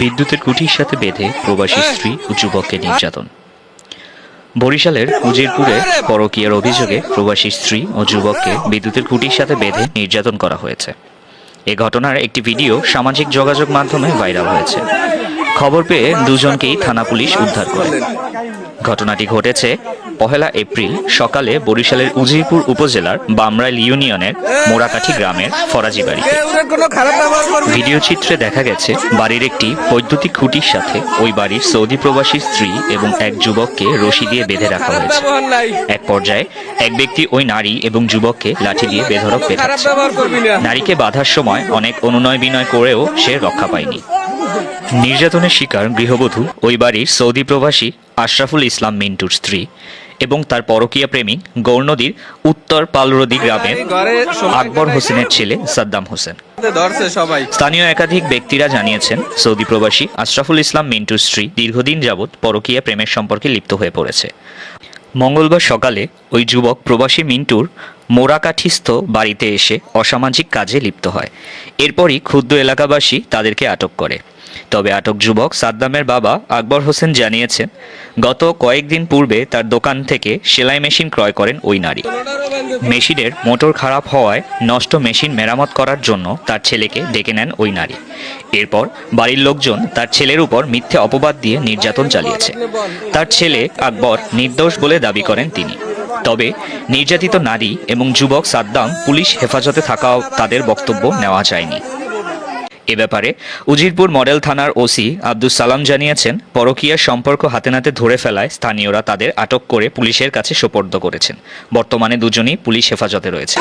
বিদ্যুতের কুটির সাথে বেঁধে প্রবাসী স্ত্রী ও যুবককে নির্যাতন। বরিশালের উজিরপুরে পরকীয়ার অভিযোগে প্রবাসী স্ত্রী ও যুবককে বিদ্যুতের খুঁটির সাথে বেঁধে নির্যাতন করা হয়েছে। এ ঘটনার একটি ভিডিও সামাজিক যোগাযোগ মাধ্যমে ভাইরাল হয়েছে। খবর পেয়ে দুজনকেই থানা পুলিশ উদ্ধার করে। ঘটনাটি ঘটেছে পহেলা এপ্রিল সকালে বরিশালের উজিরপুর উপজেলার বামরাইল ইউনিয়নের মোড়াকাঠি গ্রামের ফরাজি বাড়িতে। ভিডিও চিত্রে দেখা গেছে বাড়ির একটি বৈদ্যুতিক খুঁটির সাথে ওই বাড়ির সৌদি প্রবাসী স্ত্রী এবং এক যুবককে রশি দিয়ে বেঁধে রাখা হয়েছে। এক পর্যায়ে এক ব্যক্তি ওই নারী এবং যুবককে লাঠি দিয়ে করবি না। নারীকে বাধার সময় অনেক অনুনয় বিনয় করেও সে রক্ষা পায়নি। নির্যাতনের শিকার গৃহবধূ ওই বাড়ির সৌদি প্রবাসী আশরাফুল ইসলাম মিন্টুর স্ত্রী এবং তার পরকীয়া প্রেমিক গৌরনদীর উত্তর পালরদি গ্রামের আকবর হোসেনের ছেলে সাদ্দাম হোসেন। স্থানীয় একাধিক ব্যক্তিরা জানিয়েছেন, সৌদি প্রবাসী আশরাফুল ইসলাম মিন্টুর স্ত্রী দীর্ঘদিন যাবৎ পরকীয়া প্রেমের সম্পর্কে লিপ্ত হয়ে পড়েছে। মঙ্গলবার সকালে ওই যুবক প্রবাসী মিন্টুর মোরাকাঠিস্থ বাড়িতে এসে অসামাজিক কাজে লিপ্ত হয়। এরপরই ক্ষুদ্র এলাকাবাসী তাদেরকে আটক করে। তবে আটক যুবক সাদ্দামের বাবা আকবর হোসেন জানিয়েছেন গত কয়েকদিন পূর্বে তার দোকান থেকে সেলাই মেশিন ক্রয় করেন ওই নারী। মেশিনের মোটর খারাপ হওয়ায় নষ্ট মেশিন মেরামত করার জন্য তার ছেলেকে ডেকে নেন ওই নারী। এরপর বাড়ির লোকজন তার ছেলের উপর মিথ্যে অপবাদ দিয়ে নির্যাতন চালিয়েছে। তার ছেলে আকবর নির্দোষ বলে দাবি করেন তিনি। তবে নির্যাতিত নারী এবং যুবক সাদ্দাম পুলিশ হেফাজতে থাকাও তাদের বক্তব্য নেওয়া যায়নি। এ ব্যাপারে উজিরপুর মডেল থানার ওসি আব্দুল সালাম জানিয়েছেন, পরকীয়ার সম্পর্ক হাতে নাতে ধরে ফেলায় স্থানীয়রা তাদের আটক করে পুলিশের কাছে সোপর্দ করেছেন। বর্তমানে দুজনই পুলিশ হেফাজতে রয়েছে।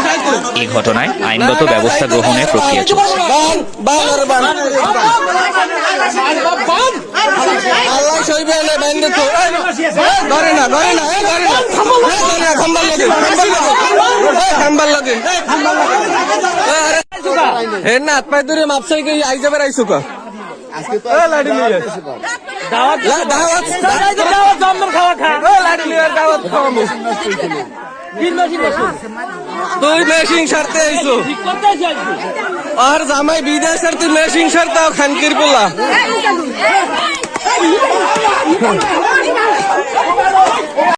এই ঘটনায় আইনগত ব্যবস্থা গ্রহণের প্রক্রিয়া চলছে। এ না হাত পায়ে ধরে মাপসাই গিয়ে আই যাবে রাইছো কা এ লাডি লিয়ে দাওয়াত দাওয়াত দাওয়াত জমদম খাওয়া খা এ লাডি লিয়ে দাওয়াত খাওয়ামু তুই মেশিং সারতে আইছো আর জামাই বিদেশের তুই মেশিং সারতাও খানকির পোলা